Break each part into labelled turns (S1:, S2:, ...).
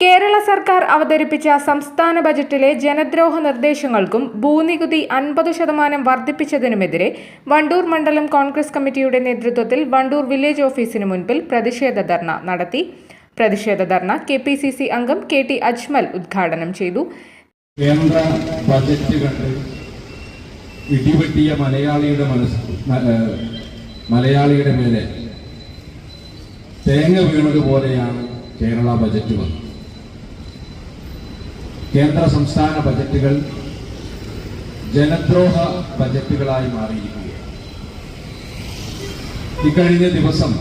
S1: കേരള സർക്കാർ അവതരിപ്പിച്ച സംസ്ഥാന ബജറ്റിലെ ജനദ്രോഹ നിർദ്ദേശങ്ങൾക്കും ഭൂനികുതി അൻപത് ശതമാനം വർദ്ധിപ്പിച്ചതിനുമെതിരെ വണ്ടൂർ മണ്ഡലം കോൺഗ്രസ് കമ്മിറ്റിയുടെ നേതൃത്വത്തിൽ വണ്ടൂർ വില്ലേജ് ഓഫീസിന് മുൻപിൽ പ്രതിഷേധ ധർണ നടത്തി. പ്രതിഷേധ ധർണ കെ പി സി സി അംഗം കെ ടി അജ്മൽ ഉദ്ഘാടനം ചെയ്തു.
S2: കേന്ദ്ര ബജറ്റ് കണ്ട് മലയാളിയുടെ മനസ്സ് മലയാളിയുടെ മേലെ തേങ്ങ വീണതുപോലെയാണ് കേരള ബജറ്റ് വന്നത്. കേന്ദ്ര സംസ്ഥാന ബജറ്റുകൾ ജനദ്രോഹ ബജറ്റുകളായി മാറിയിരിക്കുകയാണ്. ഇക്കഴിഞ്ഞ ദിവസം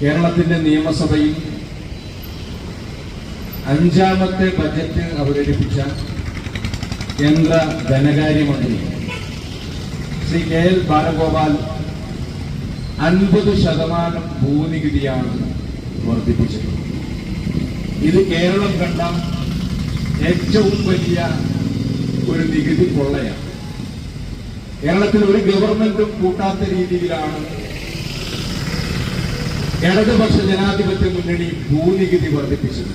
S2: കേരളത്തിന്റെ നിയമസഭയിൽ അഞ്ചാമത്തെ ബജറ്റ് അവതരിപ്പിച്ച കേന്ദ്ര ധനകാര്യമന്ത്രി ശ്രീ കെ എൽ ബാലഗോപാൽ അൻപത് ശതമാനം ഭൂനികുതിയാണ് വർദ്ധിപ്പിച്ചത്. ഇത് കേരളം കണ്ട ഏറ്റവും വലിയ ഒരു നികുതി കൊള്ളയാണ്. കേരളത്തിൽ ഒരു ഗവൺമെന്റും കൂട്ടാത്ത രീതിയിലാണ് ഇടതുപക്ഷ ജനാധിപത്യ മുന്നണി ഭൂനികുതി വർദ്ധിപ്പിച്ചത്.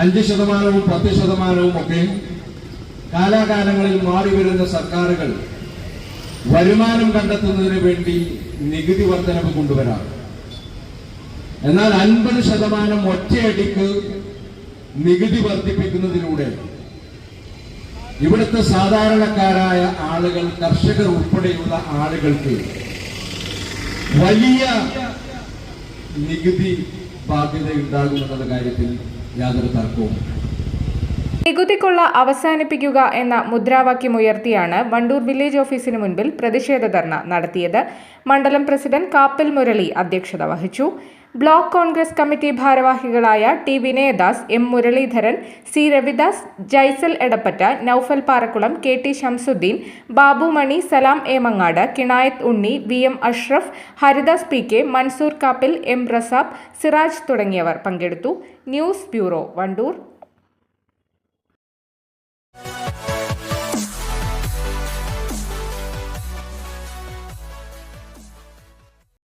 S2: അഞ്ച് ശതമാനവും പത്ത് ശതമാനവും ഒക്കെ കാലാകാലങ്ങളിൽ മാറി വരുന്ന സർക്കാരുകൾ വരുമാനം കണ്ടെത്തുന്നതിന് വേണ്ടി നികുതി വർധനവ് കൊണ്ടുവരാം എന്നാൽ അൻപത് ശതമാനം ഒറ്റയടിക്ക് നികുതി വർദ്ധിപ്പിക്കുന്നതിലൂടെ ഇവിടുത്തെ സാധാരണക്കാരായ ആളുകൾ കർഷകർ ഉൾപ്പെടെയുള്ള ആളുകൾക്ക് വലിയ നികുതി ബാധ്യത ഉണ്ടാകുമെന്നുള്ള കാര്യത്തിൽ യാതൊരു തർക്കവും
S1: നികുതിക്കൊള്ള അവസാനിപ്പിക്കുക എന്ന മുദ്രാവാക്യമുയർത്തിയാണ് വണ്ടൂർ വില്ലേജ് ഓഫീസിന് മുൻപിൽ പ്രതിഷേധ ധർണ നടത്തിയത്. മണ്ഡലം പ്രസിഡന്റ് കാപ്പൽ മുരളി അധ്യക്ഷത വഹിച്ചു. ബ്ലോക്ക് കോൺഗ്രസ് കമ്മിറ്റി ഭാരവാഹികളായ T Vinayadas M Muraleedharan C Ravidas Jaisal Edappatta Noufal Parakkulam K T Shamsudheen Babumani Salam Emangad Mangad Kinayath Unni V M Ashraf Haridas P K Mansoor Kappil M Rasab Siraj തുടങ്ങിയവർ പങ്കെടുത്തു. News bureau Wandoor.